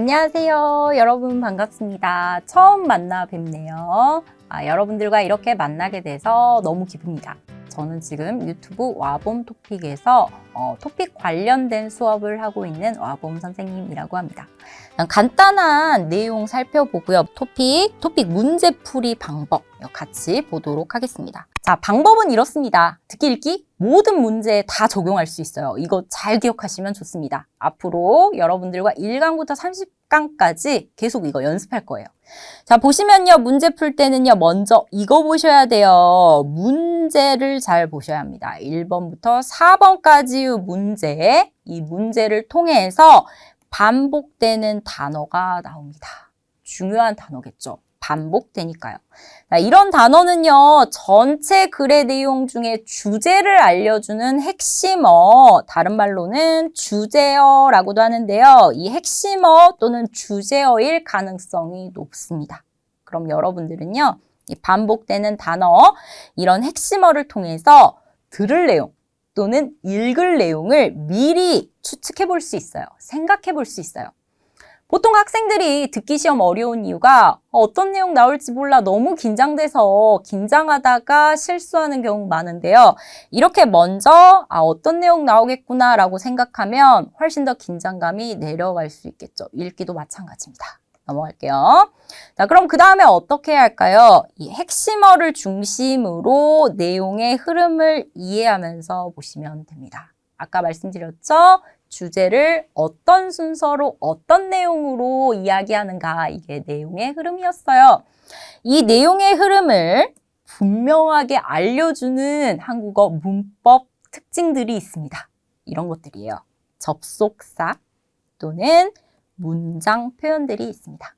안녕하세요. 여러분 반갑습니다. 처음 만나 뵙네요. 아, 여러분들과 이렇게 만나게 돼서 너무 기쁩니다. 저는 지금 유튜브 와봄 토픽에서 어, 토픽 관련된 수업을 하고 있는 와봄 선생님이라고 합니다. 간단한 내용 살펴보고요. 토픽, 토픽 문제풀이 방법 같이 보도록 하겠습니다. 자, 방법은 이렇습니다. 듣기 읽기 모든 문제에 다 적용할 수 있어요. 이거 잘 기억하시면 좋습니다. 앞으로 여러분들과 1강부터 30 강까지 계속 이거 연습할 거예요. 자, 보시면요. 문제 풀 때는요. 먼저 이거 보셔야 돼요. 문제를 잘 보셔야 합니다. 1번부터 4번까지의 문제, 이 문제를 통해서 반복되는 단어가 나옵니다. 중요한 단어겠죠. 반복되니까요. 자, 이런 단어는요, 전체 글의 내용 중에 주제를 알려주는 핵심어, 다른 말로는 주제어라고도 하는데요. 이 핵심어 또는 주제어일 가능성이 높습니다. 그럼 여러분들은요, 이 반복되는 단어, 이런 핵심어를 통해서 들을 내용 또는 읽을 내용을 미리 추측해 볼 수 있어요. 생각해 볼 수 있어요. 보통 학생들이 듣기 시험 어려운 이유가 어떤 내용 나올지 몰라 너무 긴장돼서 긴장하다가 실수하는 경우 많은데요. 이렇게 먼저 아, 어떤 내용 나오겠구나 라고 생각하면 훨씬 더 긴장감이 내려갈 수 있겠죠. 읽기도 마찬가지입니다. 넘어갈게요. 자, 그럼 그 다음에 어떻게 해야 할까요? 이 핵심어를 중심으로 내용의 흐름을 이해하면서 보시면 됩니다. 아까 말씀드렸죠? 주제를 어떤 순서로 어떤 내용으로 이야기하는가 이게 내용의 흐름이었어요. 이 내용의 흐름을 분명하게 알려주는 한국어 문법 특징들이 있습니다. 이런 것들이에요. 접속사 또는 문장 표현들이 있습니다.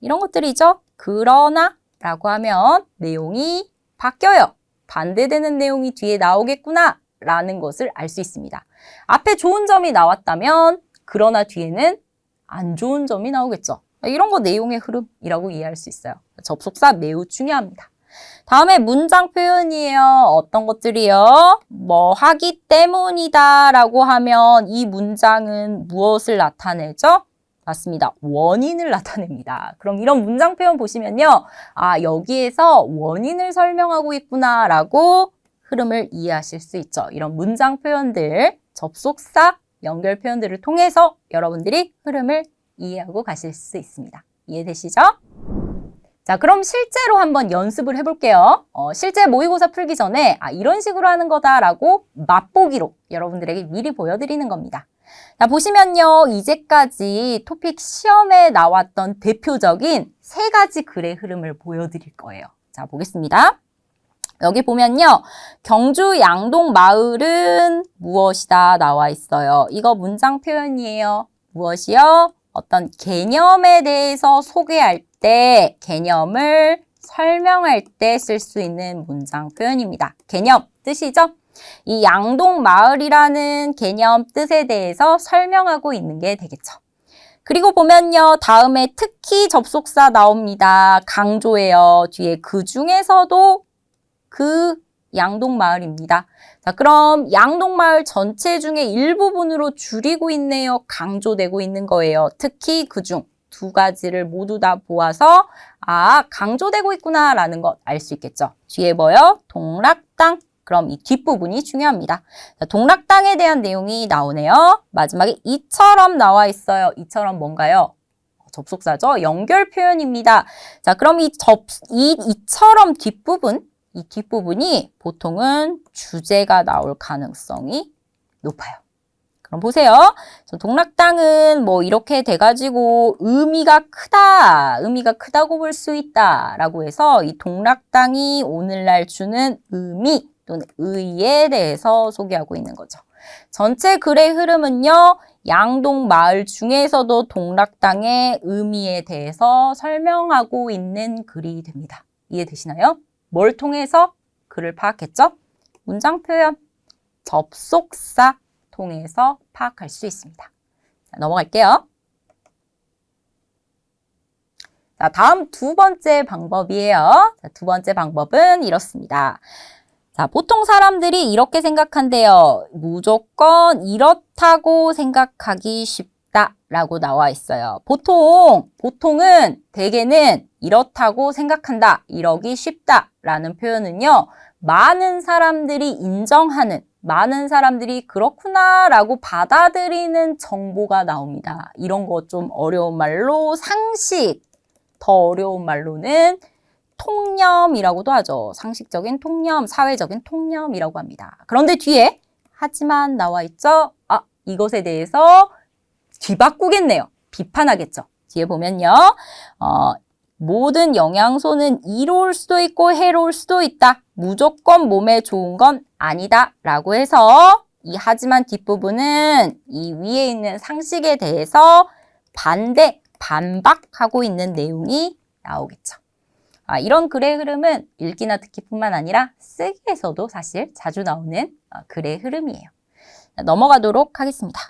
이런 것들이죠. 그러나 라고 하면 내용이 바뀌어요. 반대되는 내용이 뒤에 나오겠구나 라는 것을 알 수 있습니다. 앞에 좋은 점이 나왔다면 그러나 뒤에는 안 좋은 점이 나오겠죠. 이런 거 내용의 흐름이라고 이해할 수 있어요. 접속사 매우 중요합니다. 다음에 문장 표현이에요. 어떤 것들이요? 뭐 하기 때문이다 라고 하면 이 문장은 무엇을 나타내죠? 맞습니다. 원인을 나타냅니다. 그럼 이런 문장 표현 보시면요. 아, 여기에서 원인을 설명하고 있구나 라고 흐름을 이해하실 수 있죠. 이런 문장 표현들, 접속사, 연결 표현들을 통해서 여러분들이 흐름을 이해하고 가실 수 있습니다. 이해되시죠? 자, 그럼 실제로 한번 연습을 해볼게요. 어, 실제 모의고사 풀기 전에 아, 이런 식으로 하는 거다라고 맛보기로 여러분들에게 미리 보여드리는 겁니다. 자, 보시면요. 이제까지 토픽 시험에 나왔던 대표적인 세 가지 글의 흐름을 보여드릴 거예요. 자, 보겠습니다. 여기 보면요. 경주 양동 마을은 무엇이다 나와 있어요. 이거 문장 표현이에요. 무엇이요? 어떤 개념에 대해서 소개할 때 개념을 설명할 때 쓸 수 있는 문장 표현입니다. 개념 뜻이죠? 이 양동 마을이라는 개념 뜻에 대해서 설명하고 있는 게 되겠죠. 그리고 보면요. 다음에 특히 접속사 나옵니다. 강조예요. 뒤에 그 중에서도 그 양동마을입니다. 자, 그럼 양동마을 전체 중에 일부분으로 줄이고 있네요. 강조되고 있는 거예요. 특히 그 중 두 가지를 모두 다 보아서 아, 강조되고 있구나라는 것 알 수 있겠죠. 뒤에 뭐요? 동락당. 그럼 이 뒷부분이 중요합니다. 자, 동락당에 대한 내용이 나오네요. 마지막에 이처럼 나와 있어요. 이처럼 뭔가요? 접속사죠. 연결 표현입니다. 자, 그럼 이 접, 이, 이처럼 뒷부분, 이 뒷부분이 보통은 주제가 나올 가능성이 높아요. 그럼 보세요. 동락당은 뭐 이렇게 돼가지고 의미가 크다, 의미가 크다고 볼 수 있다 라고 해서 이 동락당이 오늘날 주는 의미 또는 의에 대해서 소개하고 있는 거죠. 전체 글의 흐름은요. 양동 마을 중에서도 동락당의 의미에 대해서 설명하고 있는 글이 됩니다. 이해되시나요? 뭘 통해서 글을 파악했죠? 문장 표현, 접속사 통해서 파악할 수 있습니다. 자, 넘어갈게요. 자, 다음 두 번째 방법이에요. 자, 두 번째 방법은 이렇습니다. 자, 보통 사람들이 이렇게 생각한대요. 무조건 이렇다고 생각하기 쉽다. 라고 나와 있어요. 보통, 보통은 대개는 이렇다고 생각한다, 이러기 쉽다 라는 표현은요, 많은 사람들이 인정하는, 많은 사람들이 그렇구나 라고 받아들이는 정보가 나옵니다. 이런 거 좀 어려운 말로 상식, 더 어려운 말로는 통념이라고도 하죠. 상식적인 통념, 사회적인 통념이라고 합니다. 그런데 뒤에 하지만 나와 있죠. 아, 이것에 대해서 뒤바꾸겠네요. 비판하겠죠. 뒤에 보면요. 어, 모든 영양소는 이로울 수도 있고 해로울 수도 있다. 무조건 몸에 좋은 건 아니다. 라고 해서 이 하지만 뒷부분은 이 위에 있는 상식에 대해서 반대, 반박하고 있는 내용이 나오겠죠. 아, 이런 글의 흐름은 읽기나 듣기뿐만 아니라 쓰기에서도 사실 자주 나오는 어, 글의 흐름이에요. 자, 넘어가도록 하겠습니다.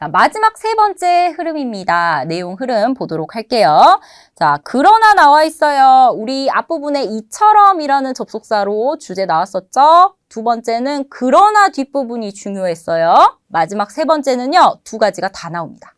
자, 마지막 세 번째 흐름입니다. 내용 흐름 보도록 할게요. 자, 그러나 나와 있어요. 우리 앞부분에 이처럼이라는 접속사로 주제 나왔었죠? 두 번째는 그러나 뒷부분이 중요했어요. 마지막 세 번째는요, 두 가지가 다 나옵니다.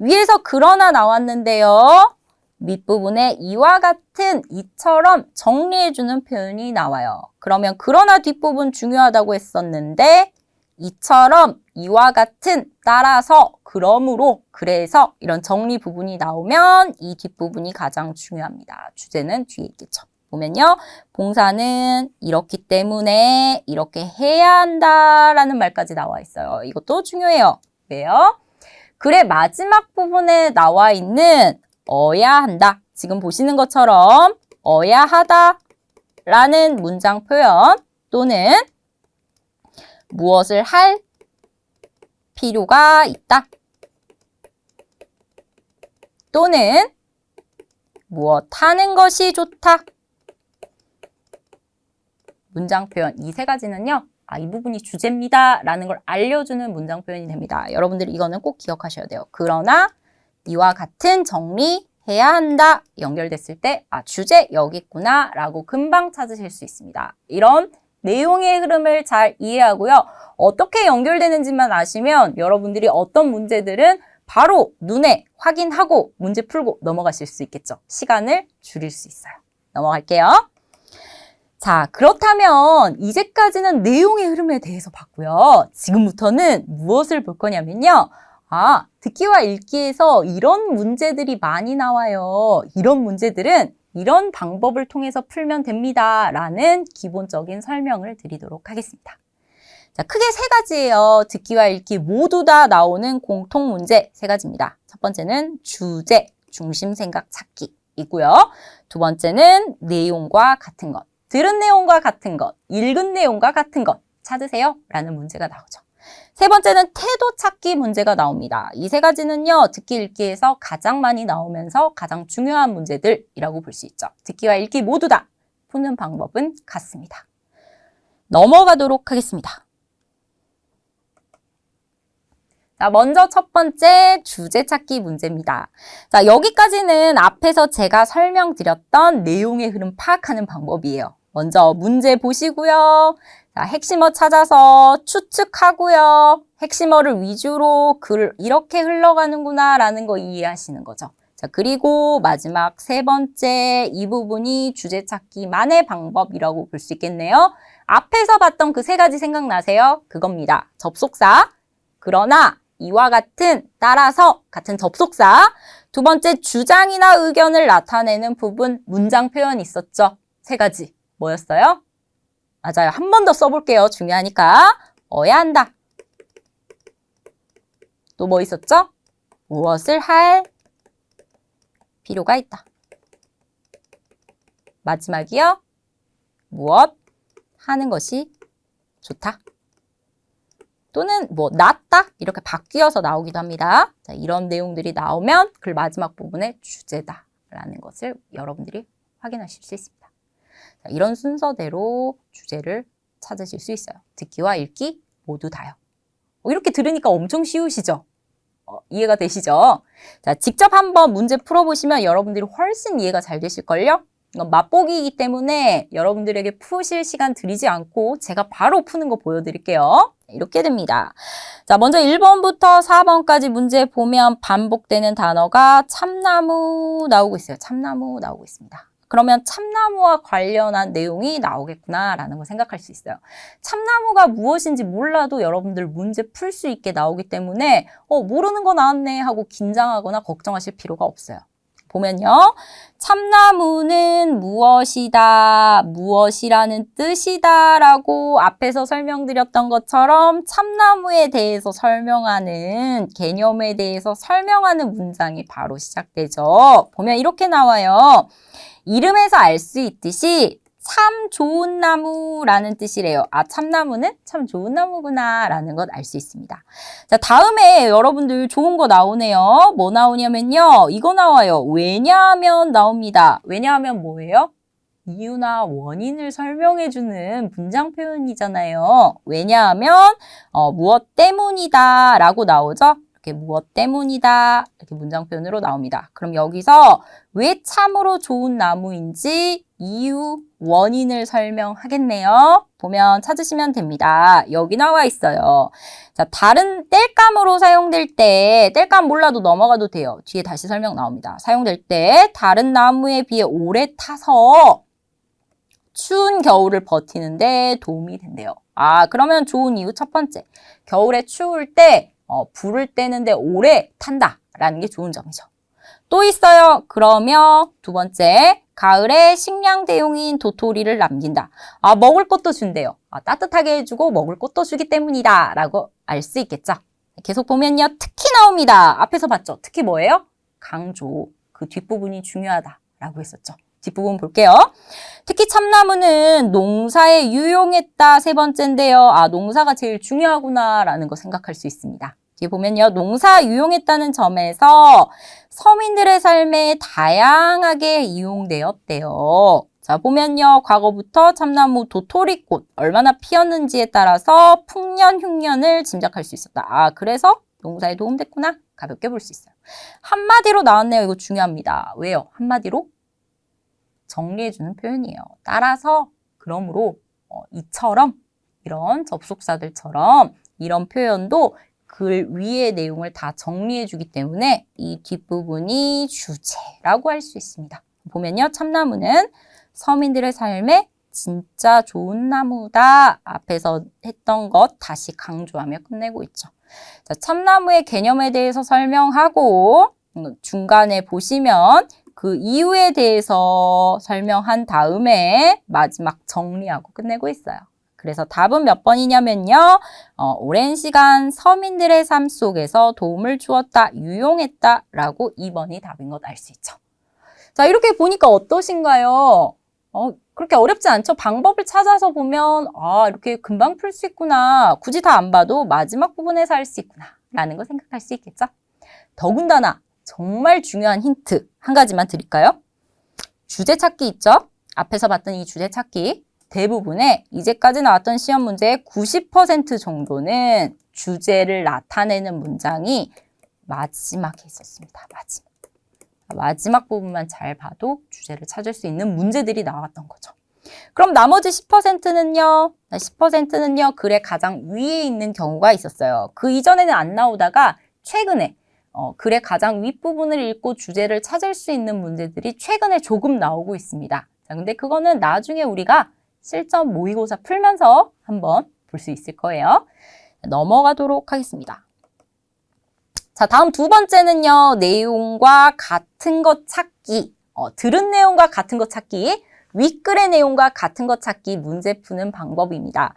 위에서 그러나 나왔는데요. 밑부분에 이와 같은 이처럼 정리해주는 표현이 나와요. 그러면 그러나 뒷부분 중요하다고 했었는데 이처럼 이와 같은 따라서 그러므로 그래서 이런 정리 부분이 나오면 이 뒷부분이 가장 중요합니다. 주제는 뒤에 있겠죠. 보면요. 봉사는 이렇기 때문에 이렇게 해야 한다라는 말까지 나와 있어요. 이것도 중요해요. 왜요? 글의 마지막 부분에 나와 있는 어야 한다. 지금 보시는 것처럼 어야 하다 라는 문장 표현 또는 무엇을 할 필요가 있다. 또는 무엇 하는 것이 좋다. 문장 표현 이 세 가지는요. 아, 이 부분이 주제입니다. 라는 걸 알려주는 문장 표현이 됩니다. 여러분들 이거는 꼭 기억하셔야 돼요. 그러나 이와 같은 정리해야 한다. 연결됐을 때 아, 주제 여기 있구나. 라고 금방 찾으실 수 있습니다. 이런 내용의 흐름을 잘 이해하고요. 어떻게 연결되는지만 아시면 여러분들이 어떤 문제들은 바로 눈에 확인하고 문제 풀고 넘어가실 수 있겠죠. 시간을 줄일 수 있어요. 넘어갈게요. 자, 그렇다면 이제까지는 내용의 흐름에 대해서 봤고요. 지금부터는 무엇을 볼 거냐면요. 아, 듣기와 읽기에서 이런 문제들이 많이 나와요. 이런 문제들은 이런 방법을 통해서 풀면 됩니다. 라는 기본적인 설명을 드리도록 하겠습니다. 자, 크게 세 가지예요. 듣기와 읽기 모두 다 나오는 공통 문제 세 가지입니다. 첫 번째는 주제, 중심 생각 찾기이고요. 두 번째는 내용과 같은 것. 들은 내용과 같은 것, 읽은 내용과 같은 것 찾으세요. 라는 문제가 나오죠. 세 번째는 태도 찾기 문제가 나옵니다. 이 세 가지는요, 듣기 읽기에서 가장 많이 나오면서 가장 중요한 문제들이라고 볼 수 있죠. 듣기와 읽기 모두 다 푸는 방법은 같습니다. 넘어가도록 하겠습니다. 자, 먼저 첫 번째 주제 찾기 문제입니다. 자, 여기까지는 앞에서 제가 설명드렸던 내용의 흐름 파악하는 방법이에요. 먼저 문제 보시고요. 자, 핵심어 찾아서 추측하고요. 핵심어를 위주로 글 이렇게 흘러가는구나 라는 거 이해하시는 거죠. 자, 그리고 마지막 세 번째 이 부분이 주제 찾기만의 방법이라고 볼 수 있겠네요. 앞에서 봤던 그 세 가지 생각나세요? 그겁니다. 접속사, 그러나, 이와 같은, 따라서, 같은 접속사. 두 번째, 주장이나 의견을 나타내는 부분, 문장 표현 있었죠? 세 가지. 뭐였어요? 맞아요. 한 번 더 써볼게요. 중요하니까. 어야 한다. 또 뭐 있었죠? 무엇을 할 필요가 있다. 마지막이요. 무엇 하는 것이 좋다. 또는 뭐 낫다 이렇게 바뀌어서 나오기도 합니다. 자, 이런 내용들이 나오면 글 마지막 부분에 주제다라는 것을 여러분들이 확인하실 수 있습니다. 자, 이런 순서대로 주제를 찾으실 수 있어요. 듣기와 읽기 모두 다요. 어, 이렇게 들으니까 엄청 쉬우시죠? 어, 이해가 되시죠? 자, 직접 한번 문제 풀어보시면 여러분들이 훨씬 이해가 잘 되실걸요? 이건 맛보기이기 때문에 여러분들에게 푸실 시간 드리지 않고 제가 바로 푸는 거 보여드릴게요. 이렇게 됩니다. 자, 먼저 1번부터 4번까지 문제 보면 반복되는 단어가 참나무 나오고 있어요. 참나무 나오고 있습니다. 그러면 참나무와 관련한 내용이 나오겠구나라는 걸 생각할 수 있어요. 참나무가 무엇인지 몰라도 여러분들 문제 풀 수 있게 나오기 때문에 어, 모르는 거 나왔네 하고 긴장하거나 걱정하실 필요가 없어요. 보면요. 참나무는 무엇이다, 무엇이라는 뜻이다 라고 앞에서 설명드렸던 것처럼 참나무에 대해서 설명하는 개념에 대해서 설명하는 문장이 바로 시작되죠. 보면 이렇게 나와요. 이름에서 알 수 있듯이 참 좋은 나무라는 뜻이래요. 아, 참나무는 참 좋은 나무구나 라는 것 알 수 있습니다. 자, 다음에 여러분들 좋은 거 나오네요. 뭐 나오냐면요. 이거 나와요. 왜냐하면 나옵니다. 왜냐하면 뭐예요? 이유나 원인을 설명해주는 문장 표현이잖아요. 왜냐하면 어, 무엇 때문이다 라고 나오죠. 이렇게 무엇 때문이다 이렇게 문장 표현으로 나옵니다. 그럼 여기서 왜 참으로 좋은 나무인지 이유, 원인을 설명하겠네요. 보면 찾으시면 됩니다. 여기 나와 있어요. 자, 다른 땔감으로 사용될 때, 땔감 몰라도 넘어가도 돼요. 뒤에 다시 설명 나옵니다. 사용될 때 다른 나무에 비해 오래 타서 추운 겨울을 버티는데 도움이 된대요. 아, 그러면 좋은 이유 첫 번째. 겨울에 추울 때 어, 불을 떼는데 오래 탄다라는 게 좋은 점이죠. 또 있어요. 그러면 두 번째. 가을에 식량 대용인 도토리를 남긴다. 아, 먹을 것도 준대요. 아, 따뜻하게 해주고 먹을 것도 주기 때문이다. 라고 알 수 있겠죠. 계속 보면요. 특히 나옵니다. 앞에서 봤죠. 특히 뭐예요? 강조. 그 뒷부분이 중요하다. 라고 했었죠. 뒷부분 볼게요. 특히 참나무는 농사에 유용했다 세 번째인데요. 아, 농사가 제일 중요하구나 라는 거 생각할 수 있습니다. 뒤에 보면요. 농사 유용했다는 점에서 서민들의 삶에 다양하게 이용되었대요. 자, 보면요. 과거부터 참나무 도토리꽃 얼마나 피었는지에 따라서 풍년, 흉년을 짐작할 수 있었다. 아, 그래서 농사에 도움됐구나. 가볍게 볼 수 있어요. 한마디로 나왔네요. 이거 중요합니다. 왜요? 한마디로 정리해주는 표현이에요. 따라서 그러므로 어, 이처럼 이런 접속사들처럼 이런 표현도 글 위의 내용을 다 정리해주기 때문에 이 뒷부분이 주제라고 할 수 있습니다. 보면요. 참나무는 서민들의 삶에 진짜 좋은 나무다. 앞에서 했던 것 다시 강조하며 끝내고 있죠. 자, 참나무의 개념에 대해서 설명하고 음, 중간에 보시면 그 이유에 대해서 설명한 다음에 마지막 정리하고 끝내고 있어요. 그래서 답은 몇 번이냐면요. 어, 오랜 시간 서민들의 삶 속에서 도움을 주었다, 유용했다 라고 2번이 답인 것 알 수 있죠. 자, 이렇게 보니까 어떠신가요? 어, 그렇게 어렵지 않죠? 방법을 찾아서 보면, 아, 이렇게 금방 풀 수 있구나. 굳이 다 안 봐도 마지막 부분에서 할 수 있구나. 라는 거 생각할 수 있겠죠? 더군다나 정말 중요한 힌트 한 가지만 드릴까요? 주제 찾기 있죠? 앞에서 봤던 이 주제 찾기. 대부분의 이제까지 나왔던 시험 문제의 90% 정도는 주제를 나타내는 문장이 마지막에 있었습니다. 마지막. 마지막 부분만 잘 봐도 주제를 찾을 수 있는 문제들이 나왔던 거죠. 그럼 나머지 10%는요? 10%는요, 글의 가장 위에 있는 경우가 있었어요. 그 이전에는 안 나오다가 최근에 어, 글의 가장 윗부분을 읽고 주제를 찾을 수 있는 문제들이 최근에 조금 나오고 있습니다. 자, 근데 그거는 나중에 우리가 실전 모의고사 풀면서 한번 볼 수 있을 거예요. 넘어가도록 하겠습니다. 자, 다음 두 번째는요. 내용과 같은 것 찾기. 어, 들은 내용과 같은 것 찾기. 윗글의 내용과 같은 것 찾기 문제 푸는 방법입니다.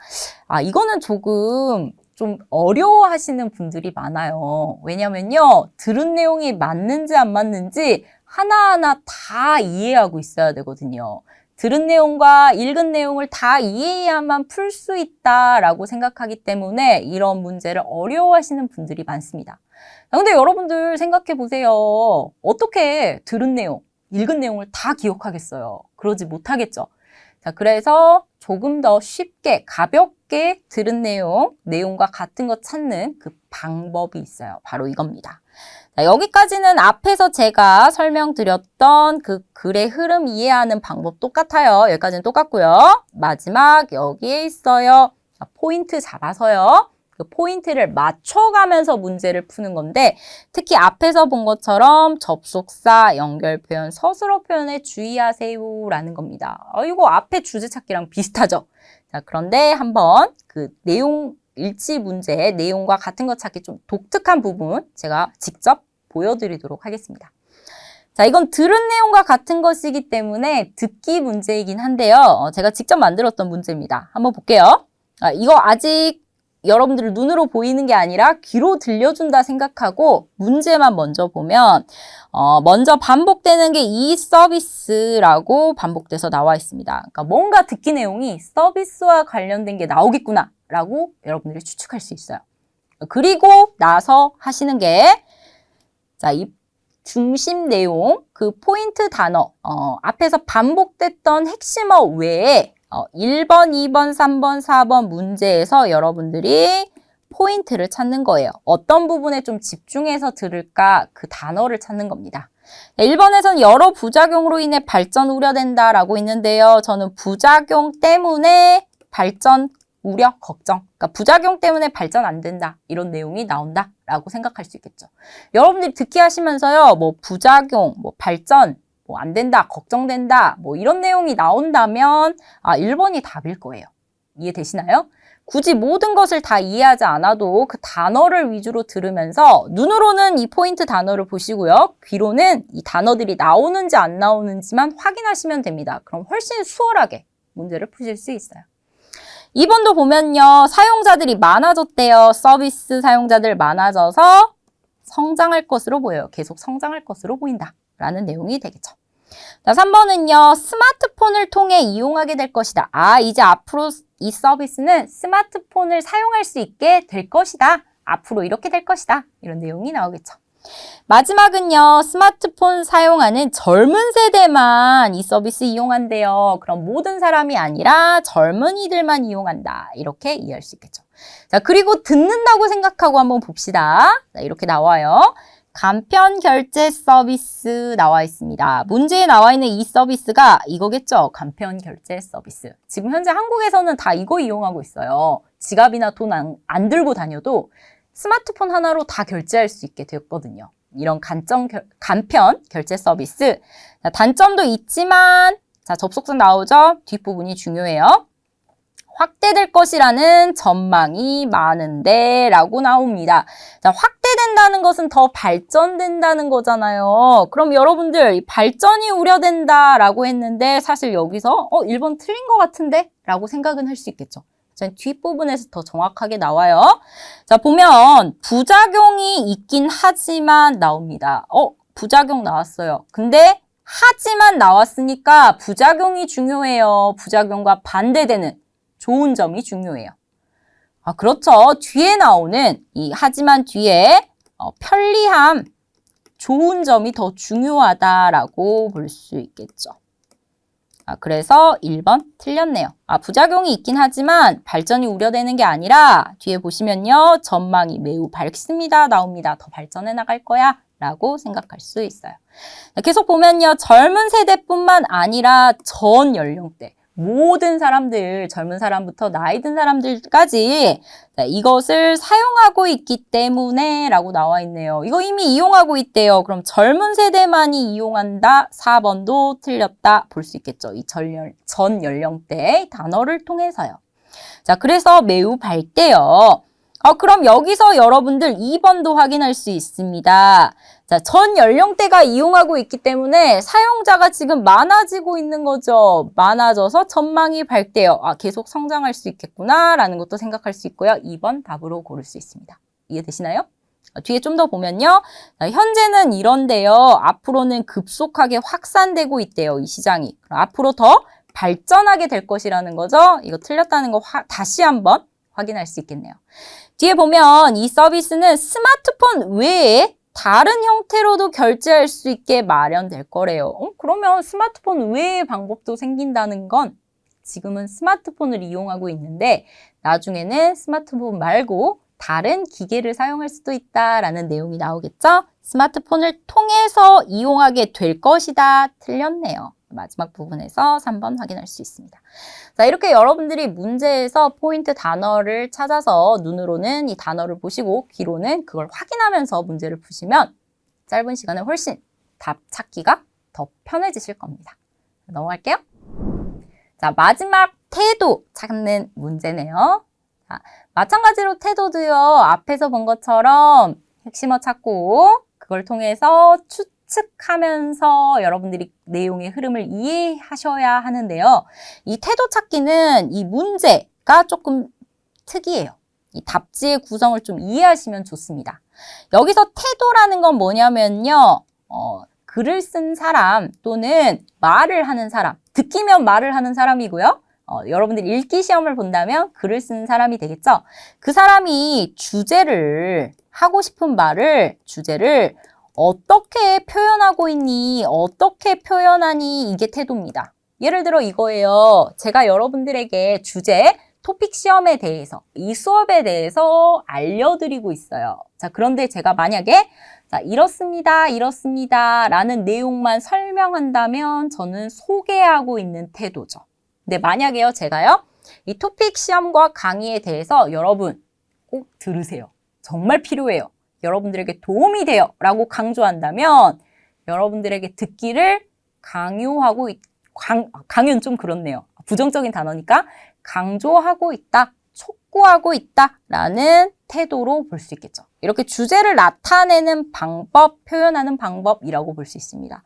아, 이거는 조금 좀 어려워하시는 분들이 많아요. 왜냐면요. 들은 내용이 맞는지 안 맞는지 하나하나 다 이해하고 있어야 되거든요. 들은 내용과 읽은 내용을 다 이해해야만 풀 수 있다라고 생각하기 때문에 이런 문제를 어려워하시는 분들이 많습니다. 근데 여러분들 생각해 보세요. 어떻게 들은 내용, 읽은 내용을 다 기억하겠어요? 그러지 못하겠죠. 자, 그래서 조금 더 쉽게 가볍게 들은 내용, 내용과 같은 것 찾는 그 방법이 있어요. 바로 이겁니다. 자, 여기까지는 앞에서 제가 설명드렸던 그 글의 흐름 이해하는 방법 똑같아요. 여기까지는 똑같고요. 마지막 여기에 있어요. 자, 포인트 잡아서요. 그 포인트를 맞춰가면서 문제를 푸는 건데 특히 앞에서 본 것처럼 접속사, 연결 표현, 서술어 표현에 주의하세요라는 겁니다. 어, 이거 앞에 주제 찾기랑 비슷하죠. 자, 그런데 한번 그 내용 일치 문제 내용과 같은 것 찾기 좀 독특한 부분 제가 직접 보여드리도록 하겠습니다. 자, 이건 들은 내용과 같은 것이기 때문에 듣기 문제이긴 한데요. 어, 제가 직접 만들었던 문제입니다. 한번 볼게요. 아, 이거 아직 여러분들 눈으로 보이는 게 아니라 귀로 들려준다 생각하고 문제만 먼저 보면 어, 먼저 반복되는 게 이 서비스라고 반복돼서 나와 있습니다. 그러니까 뭔가 듣기 내용이 서비스와 관련된 게 나오겠구나 라고 여러분들이 추측할 수 있어요. 그리고 나서 하시는 게 자, 이 중심 내용, 그 포인트 단어, 어, 앞에서 반복됐던 핵심어 외에 어, 1번, 2번, 3번, 4번 문제에서 여러분들이 포인트를 찾는 거예요. 어떤 부분에 좀 집중해서 들을까 그 단어를 찾는 겁니다. 1번에서는 여러 부작용으로 인해 발전 우려된다 라고 있는데요. 저는 부작용 때문에 발전 우려, 걱정. 그러니까 부작용 때문에 발전 안 된다. 이런 내용이 나온다. 라고 생각할 수 있겠죠. 여러분들이 듣기 하시면서요. 뭐 부작용, 뭐 발전, 뭐 안 된다, 걱정된다. 뭐 이런 내용이 나온다면 아, 1번이 답일 거예요. 이해되시나요? 굳이 모든 것을 다 이해하지 않아도 그 단어를 위주로 들으면서 눈으로는 이 포인트 단어를 보시고요. 귀로는 이 단어들이 나오는지 안 나오는지만 확인하시면 됩니다. 그럼 훨씬 수월하게 문제를 푸실 수 있어요. 2번도 보면요. 사용자들이 많아졌대요. 서비스 사용자들 많아져서 성장할 것으로 보여요. 계속 성장할 것으로 보인다. 라는 내용이 되겠죠. 자, 3번은요. 스마트폰을 통해 이용하게 될 것이다. 아, 이제 앞으로 이 서비스는 스마트폰을 사용할 수 있게 될 것이다. 앞으로 이렇게 될 것이다. 이런 내용이 나오겠죠. 마지막은요, 스마트폰 사용하는 젊은 세대만 이 서비스 이용한대요. 그럼 모든 사람이 아니라 젊은이들만 이용한다. 이렇게 이해할 수 있겠죠. 자, 그리고 듣는다고 생각하고 한번 봅시다. 자, 이렇게 나와요. 간편 결제 서비스 나와 있습니다. 문제에 나와 있는 이 서비스가 이거겠죠. 간편 결제 서비스. 지금 현재 한국에서는 다 이거 이용하고 있어요. 지갑이나 돈안 안 들고 다녀도 스마트폰 하나로 다 결제할 수 있게 되었거든요. 이런 간점 결, 간편 결제 서비스. 자, 단점도 있지만 자, 접속사 나오죠? 뒷부분이 중요해요. 확대될 것이라는 전망이 많은데 라고 나옵니다. 자, 확대된다는 것은 더 발전된다는 거잖아요. 그럼 여러분들 이 발전이 우려된다 라고 했는데 사실 여기서 어, 1번 틀린 것 같은데? 라고 생각은 할 수 있겠죠. 자, 뒷부분에서 더 정확하게 나와요. 자, 보면 부작용이 있긴 하지만 나옵니다. 어, 부작용 나왔어요. 근데 하지만 나왔으니까 부작용이 중요해요. 부작용과 반대되는 좋은 점이 중요해요. 아, 그렇죠. 뒤에 나오는 이 하지만 뒤에 어, 편리함, 좋은 점이 더 중요하다라고 볼 수 있겠죠. 아, 그래서 1번 틀렸네요. 아, 부작용이 있긴 하지만 발전이 우려되는 게 아니라 뒤에 보시면요. 전망이 매우 밝습니다. 나옵니다. 더 발전해 나갈 거야. 라고 생각할 수 있어요. 자, 계속 보면요. 젊은 세대뿐만 아니라 전 연령대. 모든 사람들, 젊은 사람부터 나이 든 사람들까지 자, 이것을 사용하고 있기 때문에 라고 나와 있네요. 이거 이미 이용하고 있대요. 그럼 젊은 세대만이 이용한다. 4번도 틀렸다. 볼 수 있겠죠. 이 전연, 전 연령대 단어를 통해서요. 자, 그래서 매우 밝대요. 어, 그럼 여기서 여러분들 2번도 확인할 수 있습니다. 자, 전 연령대가 이용하고 있기 때문에 사용자가 지금 많아지고 있는 거죠. 많아져서 전망이 밝대요. 아, 계속 성장할 수 있겠구나, 라는 것도 생각할 수 있고요. 2번 답으로 고를 수 있습니다. 이해되시나요? 어, 뒤에 좀 더 보면요. 자, 현재는 이런데요. 앞으로는 급속하게 확산되고 있대요. 이 시장이. 앞으로 더 발전하게 될 것이라는 거죠. 이거 틀렸다는 거 화, 다시 한번 확인할 수 있겠네요. 뒤에 보면 이 서비스는 스마트폰 외에 다른 형태로도 결제할 수 있게 마련될 거래요. 어? 그러면 스마트폰 외의 방법도 생긴다는 건 지금은 스마트폰을 이용하고 있는데 나중에는 스마트폰 말고 다른 기계를 사용할 수도 있다라는 내용이 나오겠죠? 스마트폰을 통해서 이용하게 될 것이다. 틀렸네요. 마지막 부분에서 3번 확인할 수 있습니다. 자, 이렇게 여러분들이 문제에서 포인트 단어를 찾아서 눈으로는 이 단어를 보시고 귀로는 그걸 확인하면서 문제를 푸시면 짧은 시간에 훨씬 답 찾기가 더 편해지실 겁니다. 넘어갈게요. 자, 마지막 태도 찾는 문제네요. 자, 마찬가지로 태도도요, 앞에서 본 것처럼 핵심어 찾고 그걸 통해서 추 측하면서 여러분들이 내용의 흐름을 이해하셔야 하는데요. 이 태도 찾기는 이 문제가 조금 특이해요. 이 답지의 구성을 좀 이해하시면 좋습니다. 여기서 태도라는 건 뭐냐면요. 어, 글을 쓴 사람 또는 말을 하는 사람, 듣기면 말을 하는 사람이고요. 어, 여러분들이 읽기 시험을 본다면 글을 쓴 사람이 되겠죠. 그 사람이 주제를 하고 싶은 말을 주제를 어떻게 표현하고 있니? 어떻게 표현하니? 이게 태도입니다. 예를 들어 이거예요. 제가 여러분들에게 주제, 토픽 시험에 대해서, 이 수업에 대해서 알려드리고 있어요. 자, 그런데 제가 만약에 자, 이렇습니다, 이렇습니다 라는 내용만 설명한다면 저는 소개하고 있는 태도죠. 근데 만약에요, 제가요, 이 토픽 시험과 강의에 대해서 여러분 꼭 들으세요. 정말 필요해요. 여러분들에게 도움이 돼요. 라고 강조한다면 여러분들에게 듣기를 강요하고, 있, 강, 강요는 좀 그렇네요. 부정적인 단어니까 강조하고 있다, 촉구하고 있다 라는 태도로 볼 수 있겠죠. 이렇게 주제를 나타내는 방법, 표현하는 방법이라고 볼 수 있습니다.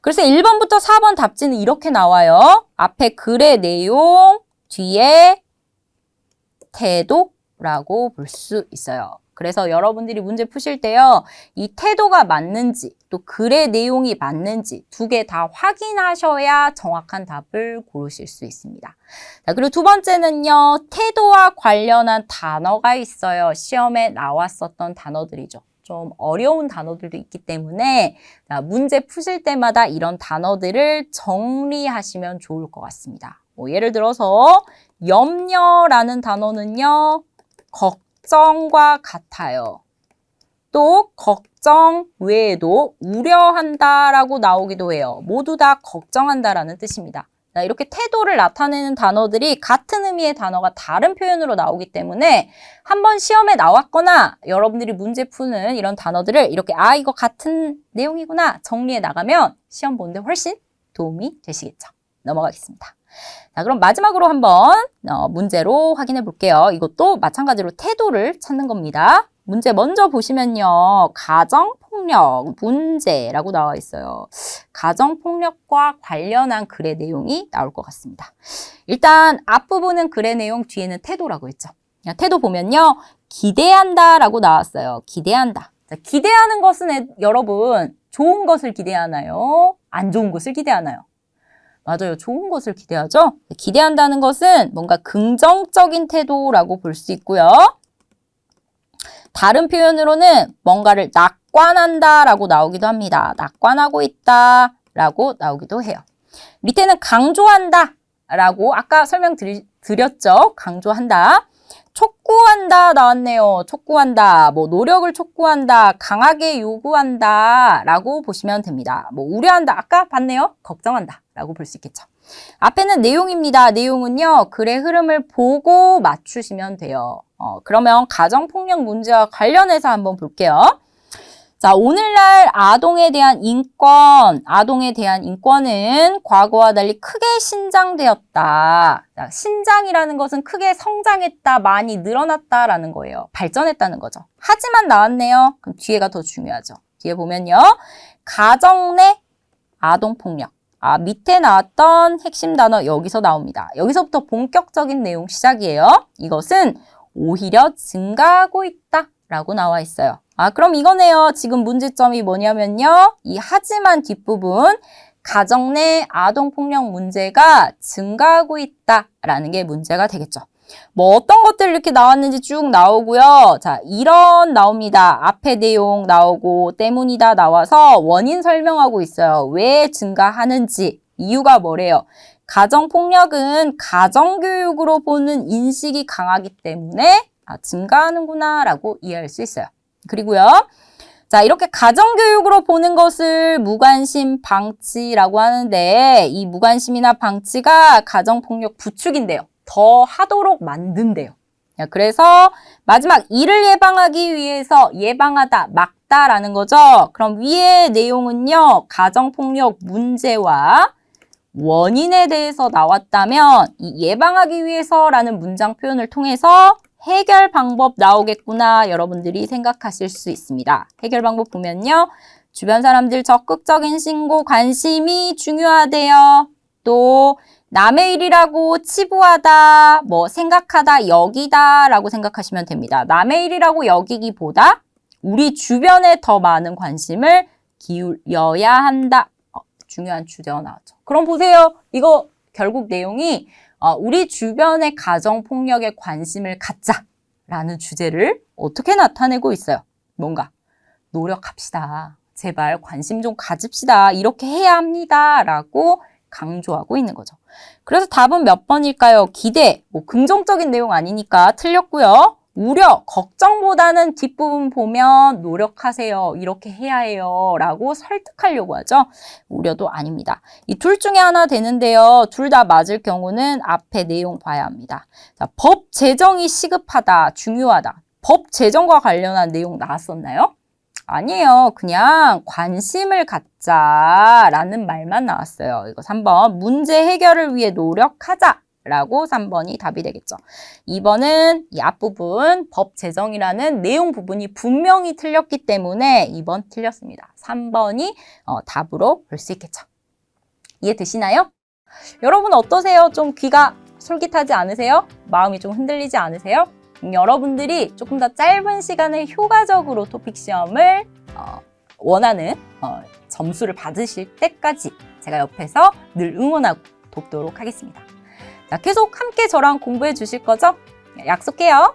그래서 1번부터 4번 답지는 이렇게 나와요. 앞에 글의 내용, 뒤에 태도라고 볼 수 있어요. 그래서 여러분들이 문제 푸실 때요, 이 태도가 맞는지, 또 글의 내용이 맞는지 두 개 다 확인하셔야 정확한 답을 고르실 수 있습니다. 자, 그리고 두 번째는요, 태도와 관련한 단어가 있어요. 시험에 나왔었던 단어들이죠. 좀 어려운 단어들도 있기 때문에 자, 문제 푸실 때마다 이런 단어들을 정리하시면 좋을 것 같습니다. 뭐 예를 들어서 염려라는 단어는요, 걱 정과 같아요. 또 걱정 외에도 우려한다라고 나오기도 해요. 모두 다 걱정한다라는 뜻입니다. 자, 이렇게 태도를 나타내는 단어들이 같은 의미의 단어가 다른 표현으로 나오기 때문에 한번 시험에 나왔거나 여러분들이 문제 푸는 이런 단어들을 이렇게 아 이거 같은 내용이구나 정리해 나가면 시험 보는데 훨씬 도움이 되시겠죠. 넘어가겠습니다. 자, 그럼 마지막으로 한번 어, 문제로 확인해 볼게요. 이것도 마찬가지로 태도를 찾는 겁니다. 문제 먼저 보시면요. 가정폭력 문제라고 나와 있어요. 가정폭력과 관련한 글의 내용이 나올 것 같습니다. 일단 앞부분은 글의 내용, 뒤에는 태도라고 했죠. 태도 보면요. 기대한다 라고 나왔어요. 기대한다. 자, 기대하는 것은 애- 여러분 좋은 것을 기대하나요? 안 좋은 것을 기대하나요? 맞아요. 좋은 것을 기대하죠? 기대한다는 것은 뭔가 긍정적인 태도라고 볼 수 있고요. 다른 표현으로는 뭔가를 낙관한다 라고 나오기도 합니다. 낙관하고 있다 라고 나오기도 해요. 밑에는 강조한다 라고 아까 설명드렸죠. 강조한다. 촉구한다 나왔네요. 촉구한다. 뭐 노력을 촉구한다. 강하게 요구한다. 라고 보시면 됩니다. 뭐 우려한다. 아까 봤네요. 걱정한다. 라고 볼 수 있겠죠. 앞에는 내용입니다. 내용은요. 글의 흐름을 보고 맞추시면 돼요. 어, 그러면 가정폭력 문제와 관련해서 한번 볼게요. 자, 오늘날 아동에 대한 인권, 아동에 대한 인권은 과거와 달리 크게 신장되었다. 자, 신장이라는 것은 크게 성장했다, 많이 늘어났다라는 거예요. 발전했다는 거죠. 하지만 나왔네요. 그럼 뒤에가 더 중요하죠. 뒤에 보면요. 가정 내 아동폭력. 아, 밑에 나왔던 핵심 단어 여기서 나옵니다. 여기서부터 본격적인 내용 시작이에요. 이것은 오히려 증가하고 있다. 라고 나와 있어요. 아, 그럼 이거네요. 지금 문제점이 뭐냐면요. 이 하지만 뒷부분 가정 내 아동폭력 문제가 증가하고 있다라는 게 문제가 되겠죠. 뭐 어떤 것들 이렇게 나왔는지 쭉 나오고요. 자, 이런 나옵니다. 앞에 내용 나오고 때문이다 나와서 원인 설명하고 있어요. 왜 증가하는지 이유가 뭐래요? 가정폭력은 가정교육으로 보는 인식이 강하기 때문에 아, 증가하는구나 라고 이해할 수 있어요. 그리고요. 자, 이렇게 가정교육으로 보는 것을 무관심 방치라고 하는데 이 무관심이나 방치가 가정폭력 부추긴대요. 더 하도록 만든대요. 자, 그래서 마지막 이를 예방하기 위해서 예방하다, 막다라는 거죠. 그럼 위의 내용은요. 가정폭력 문제와 원인에 대해서 나왔다면 이 예방하기 위해서라는 문장 표현을 통해서 해결 방법 나오겠구나 여러분들이 생각하실 수 있습니다. 해결 방법 보면요. 주변 사람들 적극적인 신고 관심이 중요하대요. 또 남의 일이라고 치부하다, 뭐 생각하다, 여기다 라고 생각하시면 됩니다. 남의 일이라고 여기기보다 우리 주변에 더 많은 관심을 기울여야 한다. 어, 중요한 주제가 나왔죠. 그럼 보세요. 이거 결국 내용이 어, 우리 주변의 가정 폭력에 관심을 갖자라는 주제를 어떻게 나타내고 있어요? 뭔가 노력합시다. 제발 관심 좀 가집시다. 이렇게 해야 합니다 라고 강조하고 있는 거죠. 그래서 답은 몇 번일까요? 기대, 뭐 긍정적인 내용 아니니까 틀렸고요. 우려, 걱정보다는 뒷부분 보면 노력하세요. 이렇게 해야 해요. 라고 설득하려고 하죠. 우려도 아닙니다. 이 둘 중에 하나 되는데요. 둘 다 맞을 경우는 앞에 내용 봐야 합니다. 자, 법 제정이 시급하다, 중요하다. 법 제정과 관련한 내용 나왔었나요? 아니에요. 그냥 관심을 갖자라는 말만 나왔어요. 이거 3번. 문제 해결을 위해 노력하자. 라고 3번이 답이 되겠죠. 2번은 이 앞부분 법 제정이라는 내용 부분이 분명히 틀렸기 때문에 2번 틀렸습니다. 3번이 어, 답으로 볼 수 있겠죠. 이해되시나요? 여러분 어떠세요? 좀 귀가 솔깃하지 않으세요? 마음이 좀 흔들리지 않으세요? 음, 여러분들이 조금 더 짧은 시간에 효과적으로 토픽 시험을 어, 원하는 어, 점수를 받으실 때까지 제가 옆에서 늘 응원하고 돕도록 하겠습니다. 자, 계속 함께 저랑 공부해 주실 거죠? 약속해요.